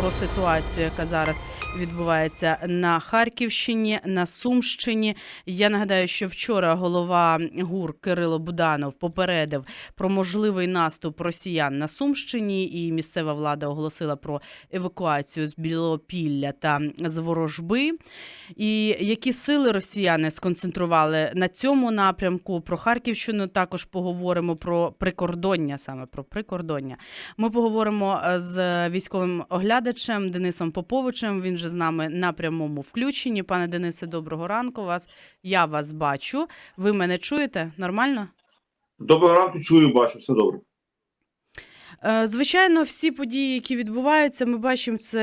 про ситуацію, яка зараз відбувається на Харківщині, на Сумщині. Я нагадаю, що вчора голова ГУР Кирило Буданов попередив про можливий наступ росіян на Сумщині, і місцева влада оголосила про евакуацію з Білопілля та з Ворожби. І які сили росіяни сконцентрували на цьому напрямку? Про Харківщину також поговоримо про прикордоння, саме про прикордоння. Ми поговоримо е, з військовим оглядачем Денисом Поповичем. Він же з нами на прямому включенні. Пане Денисе, доброго ранку. Вас я вас бачу. Ви мене чуєте? Нормально? Доброго ранку, чую, бачу, все добре. Е, Звичайно, всі події, які відбуваються, ми бачимо це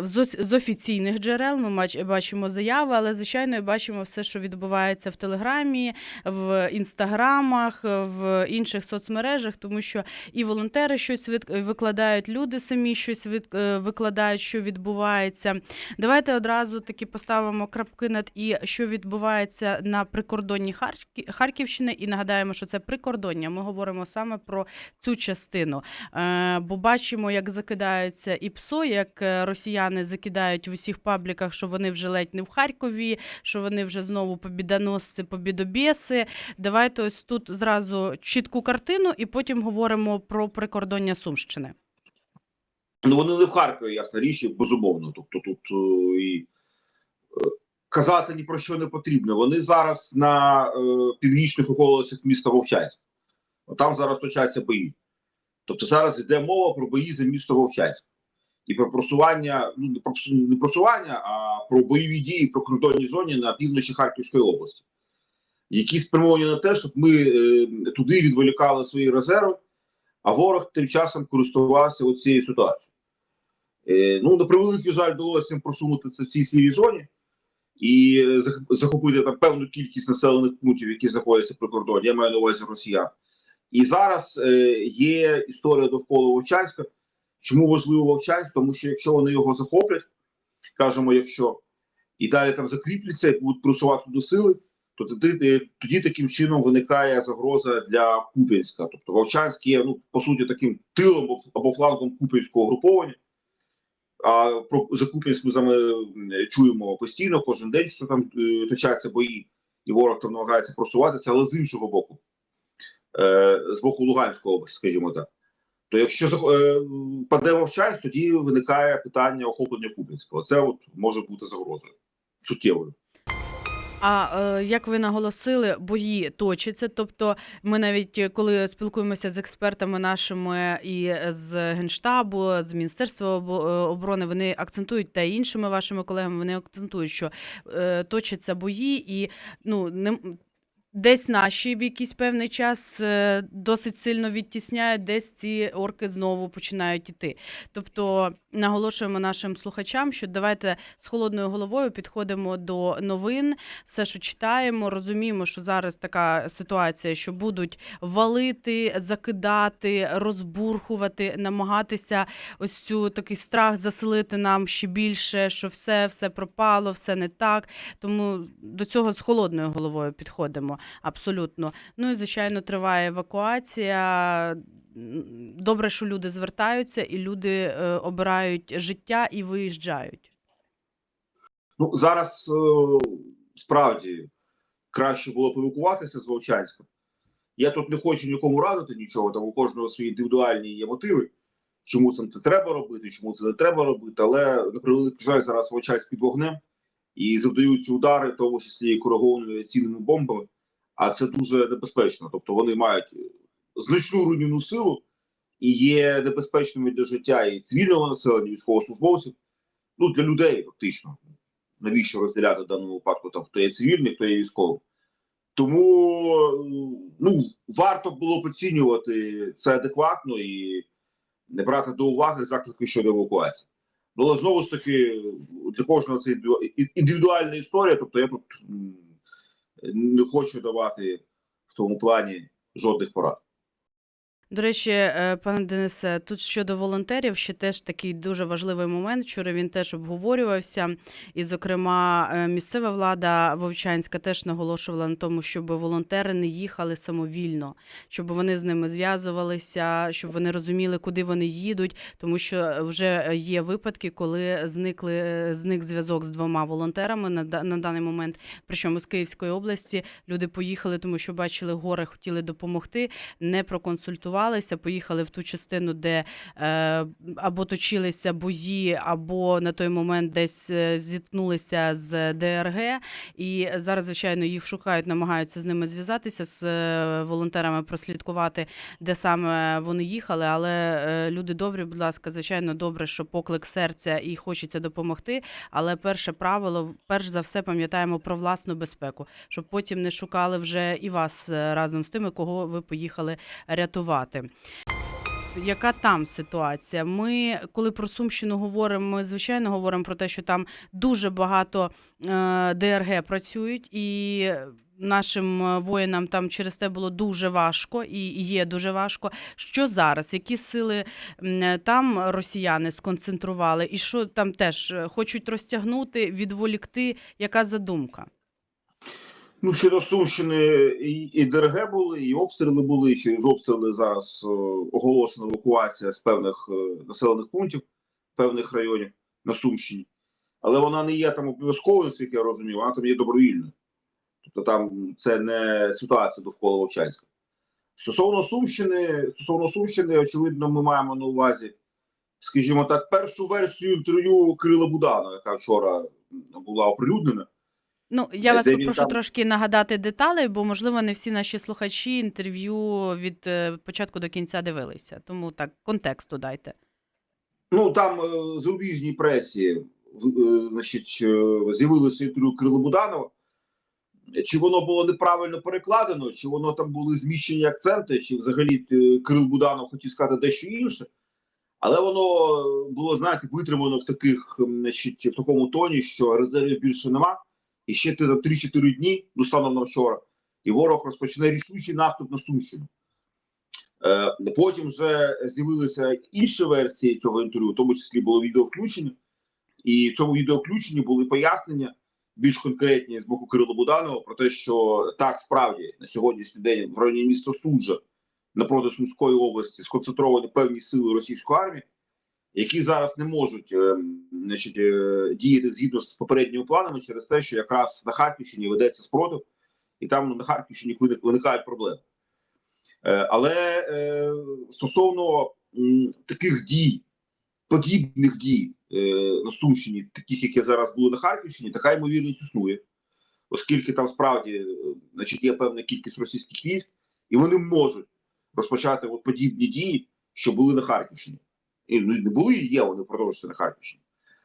е, з офіційних джерел. Ми бачимо заяви, але звичайно, і бачимо все, що відбувається в Телеграмі, в інстаграмах, в інших соцмережах, тому що і волонтери щось викладають, люди самі щось е, викладають, що відбувається. Давайте одразу таки поставимо крапки над і що відбувається на прикордонні Харкі- Харківщини, і нагадаємо, що це прикордоння. Ми говоримо саме про цю частину. Е, Бо бачимо, як закидаються і ПСО, як е, росіяни закидають в усіх пабліках, що вони вже ледь не в Харкові, що вони вже знову побідоносці, побідобєси. Давайте ось тут зразу чітку картину, і потім говоримо про прикордоння Сумщини. Ну вони не в Харкові, ясна річ, безумовно. Тобто тут е, і казати ні про що не потрібно. Вони зараз на е, північних околицях міста Вовчанськ. Там зараз точаться бої. Тобто зараз йде мова про бої за місто Вовчанськ. І про просування, ну не про не просування, а про бойові дії в прикордонній зоні на півночі Харківської області, які спрямовані на те, щоб ми е, туди відволікали свої резерви, а ворог тим часом користувався цією ситуацією. Е, ну, на превеликий жаль, вдалося їм просунутися в цій сірій зоні і е, захопити там певну кількість населених пунктів, які знаходяться при кордоні. Я маю на увазі росіян. І зараз е, є історія довкола Вовчанська. Чому важливо Вовчанськ? Тому що якщо вони його захоплять, кажемо, якщо і далі там закріпляться і будуть просувати до сили, то тоді, е, тоді таким чином виникає загроза для Куп'янська. Тобто Вовчанськ є ну, по суті таким тилом або- флангом Куп'янського угруповання. А про за Куп'янськ ми з чуємо постійно, кожен день, що там е, точаться бої, і ворог там намагається просуватися, але з іншого боку, е, з боку Луганської області, скажімо так. То якщо е, паде Вовчанськ, тоді виникає питання охоплення Куп'янського. Це от може бути загрозою суттєвою. А е, як ви наголосили, бої точаться. Тобто, ми навіть коли спілкуємося з експертами нашими і з генштабу, з міністерства е, оборони, вони акцентують та іншими вашими колегами. Вони акцентують, що точаться бої, і ну не. Десь наші в якийсь певний час е, досить сильно відтісняють, десь ці орки знову починають іти. Тобто наголошуємо нашим слухачам, що давайте з холодною головою підходимо до новин, все, що читаємо, розуміємо, що зараз така ситуація, що будуть валити, закидати, розбурхувати, намагатися ось цю такий страх заселити нам ще більше, що все, все пропало, все не так. Тому до цього з холодною головою підходимо абсолютно. Ну і звичайно, триває евакуація. Добре, що люди звертаються, і люди е, обирають життя і виїжджають. Ну зараз е, справді краще було б з Вовчанська. Я тут не хочу нікому радити нічого, там у кожного свої індивідуальні є мотиви, чому це не треба робити, чому це не треба робити. Але на превеликий жаль, зараз Вовчанськ під вогнем і завдаються удари, в тому числі і коригованими авіаційними бомбами. А це дуже небезпечно. Тобто вони мають значну руйнівну силу і є небезпечними для життя і цивільного населення, і військовослужбовців, ну для людей фактично навіщо розділяти в даному випадку там хто є цивільний, хто є військовим. Тому ну варто було б оцінювати це адекватно і не брати до уваги заклики щодо евакуації. Ну, але знову ж таки, для кожного це індивідуальна історія. Тобто я тут не хочу давати в тому плані жодних порад. До речі, е, пане Денисе, тут щодо волонтерів ще теж такий дуже важливий момент. Вчора він теж обговорювався. І, зокрема, е, місцева влада Вовчанська теж наголошувала на тому, щоб волонтери не їхали самовільно, щоб вони з ними зв'язувалися, щоб вони розуміли, куди вони їдуть, тому що вже є випадки, коли зникли зник зв'язок з двома волонтерами на, на даний момент. Причому з Київської області люди поїхали, тому що бачили гори, хотіли допомогти не проконсультувалися, поїхали в ту частину, де е, або точилися бої, або на той момент десь е, зіткнулися з ДРГ. І зараз, звичайно, їх шукають, намагаються з ними зв'язатися з е, волонтерами, прослідкувати, де саме вони їхали. Але е, люди добрі, будь ласка, звичайно, добре, що поклик серця і хочеться допомогти. Але перше правило, перш за все, пам'ятаємо про власну безпеку, щоб потім не шукали вже і вас разом з тими, кого ви поїхали рятувати. Яка там ситуація? Ми, коли про Сумщину говоримо, ми звичайно говоримо про те, що там дуже багато е, ДРГ працюють, і нашим е, воїнам там через те було дуже важко і і є дуже важко. Що зараз? Які сили там росіяни сконцентрували, і що там теж е, хочуть розтягнути, відволікти? Яка задумка? Ну, щодо Сумщини і, і ДРГ були, і обстріли були. і Через обстріли зараз е, оголошена евакуація з певних е, населених пунктів, певних районів на Сумщині. Але вона не є там обов'язковою, наскільки я розумію, вона там є добровільною. Тобто там це не ситуація довкола Вовчанська. Стосовно Сумщини, стосовно Сумщини, очевидно, ми маємо на увазі, скажімо так, першу версію інтерв'ю Кирила Буданова, яка вчора була оприлюднена. Ну, я вас де він попрошу там- трошки нагадати деталі, бо можливо не всі наші слухачі інтерв'ю від е, початку до кінця дивилися. Тому так контексту дайте. Ну там е, зарубіжній пресі в- е, значить, е, з'явилося інтерв'ю Кирила Буданова. Чи воно було неправильно перекладено, чи воно там були зміщені акценти, чи взагалі е, Кирил Буданов хотів сказати дещо інше. Але воно було, знаєте, витримано в таких, м, значить, в такому тоні, що резервів більше нема. І ще ти- 3-4 дні, ну станом на вчора, і ворог розпочне рішучий наступ на Сумщину. Е, Потім вже з'явилися інші версії цього інтерв'ю, в тому числі було відео включення, і в цьому відео включенні були пояснення більш конкретні з боку Кирила Буданова про те, що так справді на сьогоднішній день в районі міста Суджа напроти Сумської області сконцентровані певні сили російської армії, які зараз не можуть е, значить, е, діяти згідно з попередніми планами через те, що якраз на Харківщині ведеться спротив, і там на Харківщині виникають проблеми. Е, Але стосовно таких дій, подібних дій на Сумщині, таких, які зараз були на Харківщині, така ймовірність існує, оскільки там справді значить, є певна кількість російських військ, і вони можуть розпочати от подібні дії, що були на Харківщині. І не були, і є, вони продовжуються на Харківщині.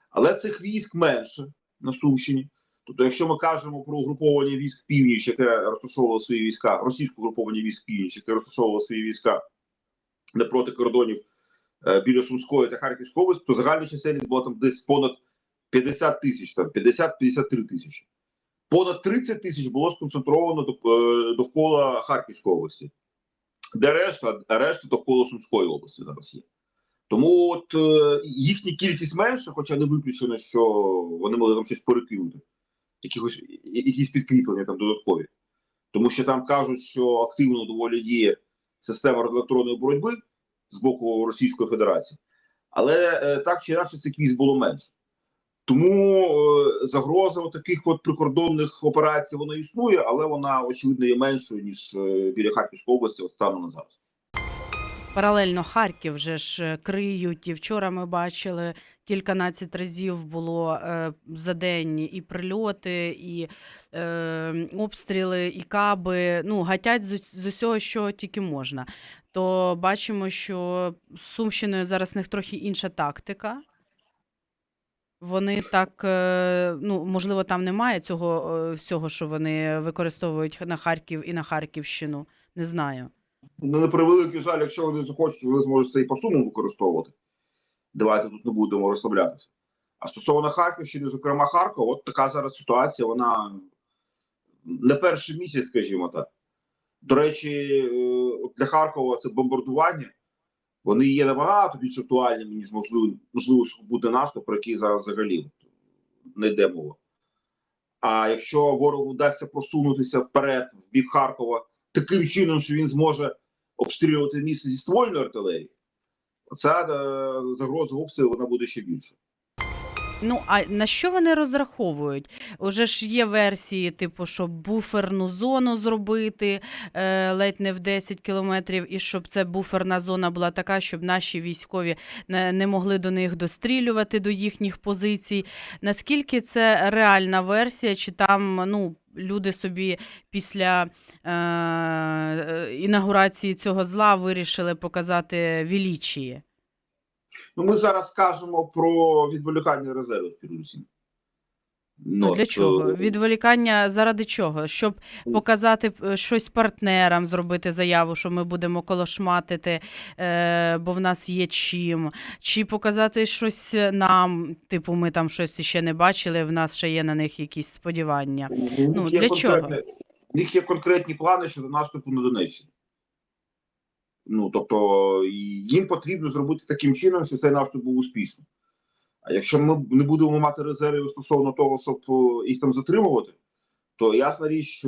Але цих військ менше на Сумщині. Тобто, якщо ми кажемо про угруповання військ північ, яке розташовувало свої війська, російське угруповання військ північ, яке розташовувало свої війська напроти кордонів е, біля Сумської та Харківської області, то загальна чисельність була там десь понад 50 тисяч, там 50-53 тисячі. Понад 30 тисяч було сконцентровано е, довкола Харківської області, де решта, решта довкола Сумської області зараз є. Тому от е, їхня кількість менша, хоча не виключено, що вони могли там щось перекинути, якихось якісь підкріплення там додаткові. Тому що там кажуть, що активно доволі діє система електронної боротьби з боку Російської Федерації, але е, так чи інакше цих військ було менше. Тому е, загроза таких от прикордонних операцій вона існує, але вона очевидно є меншою ніж біля Харківської області, от станом на зараз. Паралельно Харків вже ж е, криють. І вчора ми бачили кільканадцять разів було е, за день і прильоти, і е, обстріли, і каби. Ну, гатять з, з усього, що тільки можна. То бачимо, що з Сумщиною зараз них трохи інша тактика. Вони так, е, ну можливо, там немає цього всього, що вони використовують на Харків і на Харківщину. Не знаю. На превеликий жаль, якщо вони захочуть, вони зможуть це і по сумам використовувати. Давайте тут не будемо розслаблятися. А стосовно Харківщини, зокрема Харкова, от така зараз ситуація, вона не перший місяць, скажімо так. До речі, е, для Харкова це бомбардування. Вони є набагато більш актуальними, ніж можливо, можливо сухопутний наступ, про який зараз взагалі не йде мова. А якщо ворогу вдасться просунутися вперед в бік Харкова таким чином, що він зможе обстрілювати місце зі ствольної артилерії, ця е, загроза обстрілу вона буде ще більше. Ну, а на що вони розраховують? Уже ж є версії, типу, щоб буферну зону зробити е, ледь не в 10 кілометрів, і щоб це буферна зона була така, щоб наші військові не, не могли до них дострілювати до їхніх позицій. Наскільки це реальна версія, чи там ну, люди собі після е, інаугурації цього зла вирішили показати величіє? Ну, ми зараз кажемо про відволікання резервів передусім. Ну, для чого? е, Відволікання заради чого? Щоб показати е, щось партнерам, зробити заяву, що ми будемо колошматити, е, бо в нас є чим. Чи показати щось нам, типу, ми там щось ще не бачили, в нас ще є на них якісь сподівання. Ну, для конкретні- У них є конкретні плани щодо наступу на Донеччину. Ну, тобто, їм потрібно зробити таким чином, щоб цей наступ був успішним. А якщо ми не будемо мати резервів стосовно того, щоб е, їх там затримувати, то ясна річ,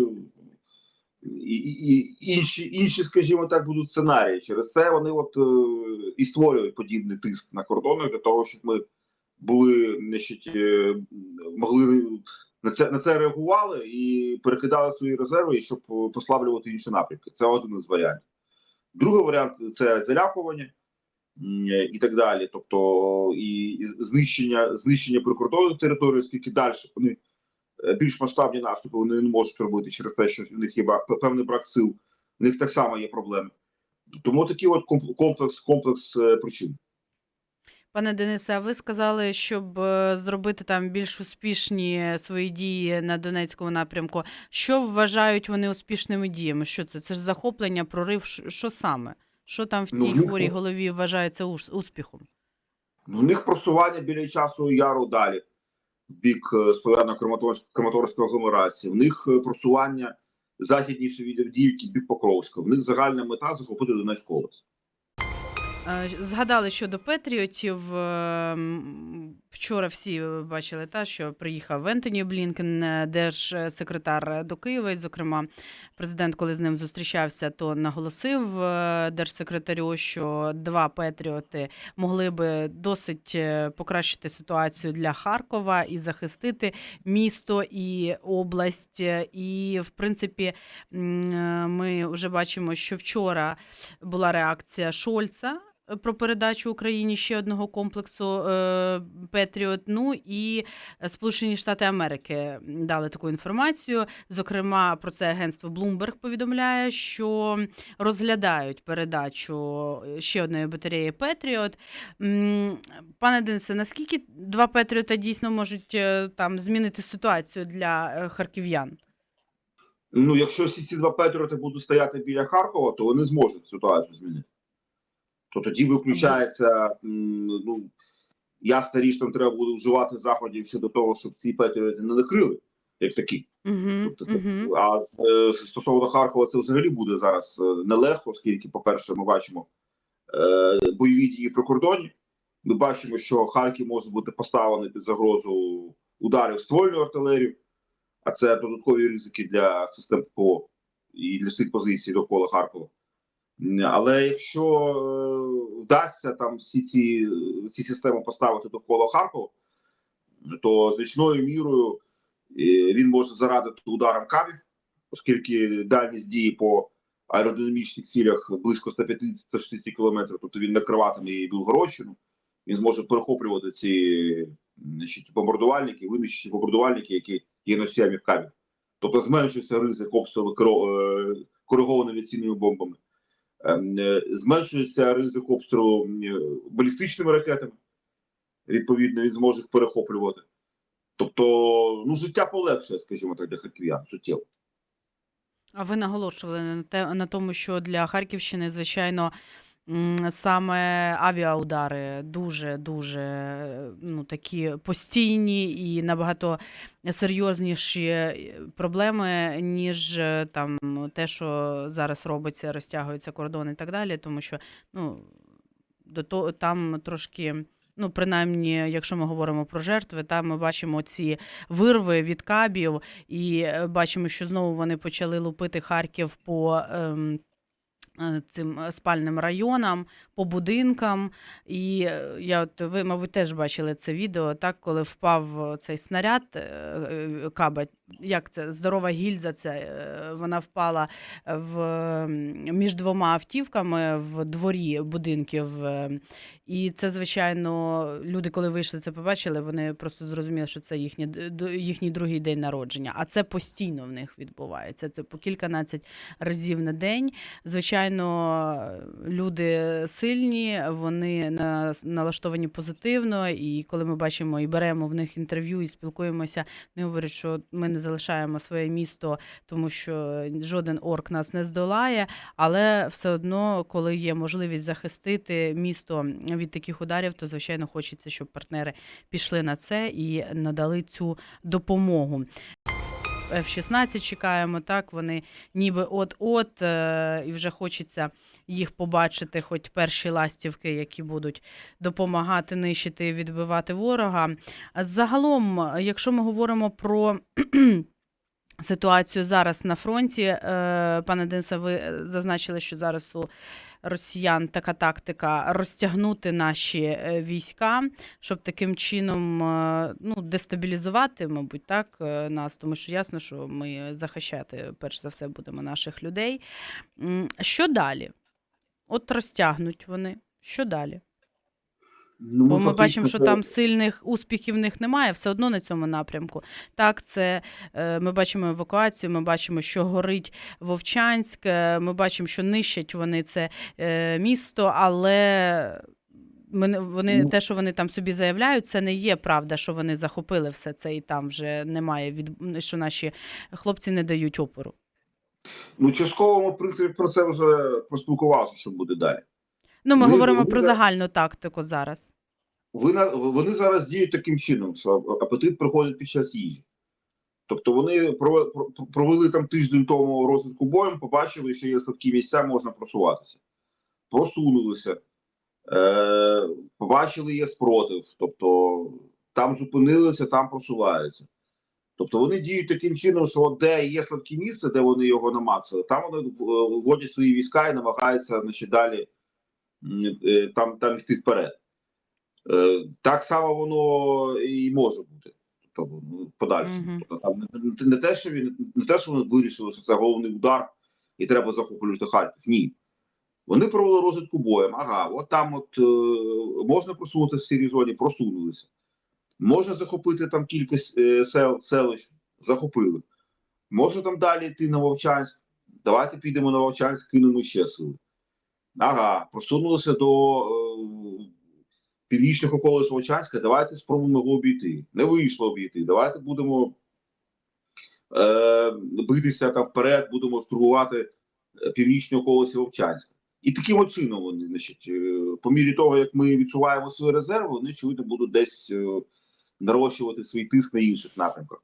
і, і, інші, інші, скажімо так, будуть сценарії. Через це вони от е, і створюють подібний тиск на кордонах для того, щоб ми були значить, е, могли на це на це реагували і перекидали свої резерви, щоб послаблювати інші напрямки. Це один із варіантів. Другий варіант це залякування і так далі. Тобто і, знищення, знищення прикордонних територій, оскільки далі вони е, більш масштабні наступи вони не можуть робити через те, що в них є певний брак сил. В них так само є проблеми. Тому такий от комплекс, комплекс е, причин. Пане Денисе, а ви сказали, щоб е, зробити там більш успішні свої дії на Донецькому напрямку. Що вважають вони успішними діями? Що це? Це ж захоплення, прорив, що саме? Що там в Ну, тій в них- хворій голові вважається уж- успіхом? В них просування біля часу яру далі, в бік е, Слов'яно-Краматорської агломерації. В них е, просування західніше від Авдіївки, в бік Покровська. В них загальна мета захопити Донецьку область. Е, Згадали щодо Петріотів. е, Вчора всі бачили, та, що приїхав Ентоні Блінкен, е, держсекретар до Києва. І, зокрема, президент, коли з ним зустрічався, то наголосив е, держсекретарю, що два Петріоти могли би досить е, покращити ситуацію для Харкова і захистити місто і область. Е, І, в принципі, е, ми вже бачимо, що вчора була реакція Шольца е, про передачу Україні ще одного комплексу е, Петріот. Ну і Сполучені Штати Америки дали таку інформацію. Зокрема, про це агентство Bloomberg повідомляє, що розглядають передачу е, ще одної батареї Петріот. Пане Денисе, наскільки два Петріота дійсно можуть е, там змінити ситуацію для харків'ян? Ну, якщо всі ці два Петріоти будуть стояти біля Харкова, то вони зможуть ситуацію змінити. То тоді виключається, ну, ясна річ, там треба буде вживати заходів щодо того, щоб ці Петріоти не накрили, як такі. Угу, Тобто це- угу. А е, стосовно Харкова, це взагалі буде зараз е, нелегко, оскільки, по-перше, ми бачимо е, бойові дії в прикордоні. Ми бачимо, що Харків може бути поставлений під загрозу ударів ствольної артилерії, а це додаткові ризики для систем ППО і для всіх позицій довкола Харкова. Але якщо е, вдасться там всі ці, ці системи поставити довкола Харкова, то значною мірою е, він може зарадити ударом кабів, оскільки дальність дії по аеродинамічних цілях близько 150-160 км, тобто він накриватиме і Білгородщину, він зможе перехоплювати ці значить, бомбардувальники, винищити бомбардувальники, які є носіями кабів. Тобто зменшується ризик обстрілу е, коригованими авіаційними бомбами, зменшується ризик обстрілу е, балістичними ракетами. Відповідно, він зможе їх перехоплювати. Тобто, ну, життя полегшує, скажімо так, для харків'ян суттєво. А ви наголошували на те на тому, що для Харківщини, звичайно, саме авіаудари дуже дуже е, ну, такі постійні і набагато серйозніші е, проблеми, ніж е, там те, що зараз робиться, розтягуються кордони і так далі, тому що ну, до того там трошки. Ну, принаймні, якщо ми говоримо про жертви, там ми бачимо ці вирви від кабів, і е, бачимо, що знову вони почали лупити Харків по ем, цим е, спальним районам, по будинкам. І е, я от ви, мабуть, теж бачили це відео, так, коли впав цей снаряд е, е, каба. Як це здорова гільза? Це е, вона впала в між двома автівками в дворі будинків. І це, звичайно, люди, коли вийшли це побачили, вони просто зрозуміли, що це д- їхній другий день народження. А це постійно в них відбувається. Це по кільканадцять разів на день. Звичайно, люди сильні, вони на, налаштовані позитивно. І коли ми бачимо і беремо в них інтерв'ю і спілкуємося, вони говорять, що ми не залишаємо своє місто, тому що жоден орк нас не здолає. Але все одно, коли є можливість захистити місто від таких ударів, то звичайно хочеться, щоб партнери пішли на це і надали цю допомогу. F-16 чекаємо, так вони ніби от-от, е, і вже хочеться їх побачити, хоч перші ластівки, які будуть допомагати нищити і відбивати ворога. Загалом, якщо ми говоримо про ситуацію зараз на фронті, е, пане Денисе, ви е, зазначили, що зараз у росіян така тактика розтягнути наші е, війська, щоб таким чином е, ну, дестабілізувати, мабуть, так, е, нас, тому що ясно, що ми захищати перш за все будемо наших людей. Що далі? От розтягнуть вони. Що далі? Ну, Бо ми бачимо, що це- там сильних успіхів в них немає, все одно на цьому напрямку. Так, це е, ми бачимо евакуацію, ми бачимо, що горить Вовчанськ, е, ми бачимо, що нищать вони це е, місто, але. Ми, вони, Ну. те, що вони там собі заявляють, це не є правда, що вони захопили все це і там вже немає від що наші хлопці не дають опору. Ну, частково ми, в принципі, про це вже поспілкувалися, що буде далі. Ну, ми Вони- говоримо про загальну тактику зараз. Ви Вони зараз діють таким чином, що апетит приходить під час їжі. Тобто вони провели там тиждень тому розвитку боєм, побачили, що є слабкі місця, можна просуватися. Просунулися, е, побачили, є спротив. Тобто там зупинилися, там просуваються. Тобто вони діють таким чином, що де є слабкі місце, де вони його намацали, там вони вводять свої війська і намагаються значить, далі там, там йти вперед. Е, Так само воно і може бути. Тобто, ну, подальше. Тобто, там не, не- не те, що він не те, що вони вирішили, що це головний удар, і треба захоплювати Харків. Ні. Вони провели розвідку боєм. Ага, от там от е, можна просунутися в сірій зоні, просунулися. Можна захопити там кілька е, сел, селищ, захопили. Можна там далі йти на Вовчанськ. Давайте підемо на Вовчанськ, кинемо ще сили. Ага, просунулися до е, північних околиць Вовчанська. Давайте спробуємо його обійти. Не вийшло обійти. Давайте будемо е, битися там вперед, будемо штурмувати е, північні околиці Вовчанська. І таким чином вони, значить, е, по мірі того, як ми відсуваємо свої резерви, вони очевидно будуть десь е, нарощувати свій тиск на інших напрямках.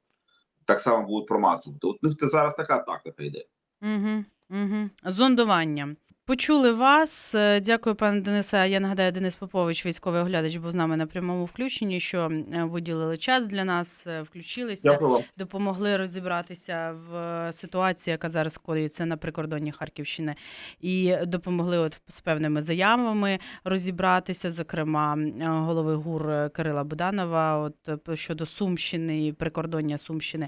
Так само будуть промацувати. От них зараз така тактика йде. Угу, угу. Зондування. Почули вас. Е, Дякую, пане Денисе. Я нагадаю, Денис Попович, військовий оглядач, був з нами на прямому включенні. Що е, виділили час для нас, е, включилися, Дякую допомогли розібратися в ситуації, яка зараз коїться на прикордонні Харківщини, і допомогли от з певними заявами розібратися, зокрема голови ГУР Кирила Буданова, от щодо Сумщини і прикордоння Сумщини.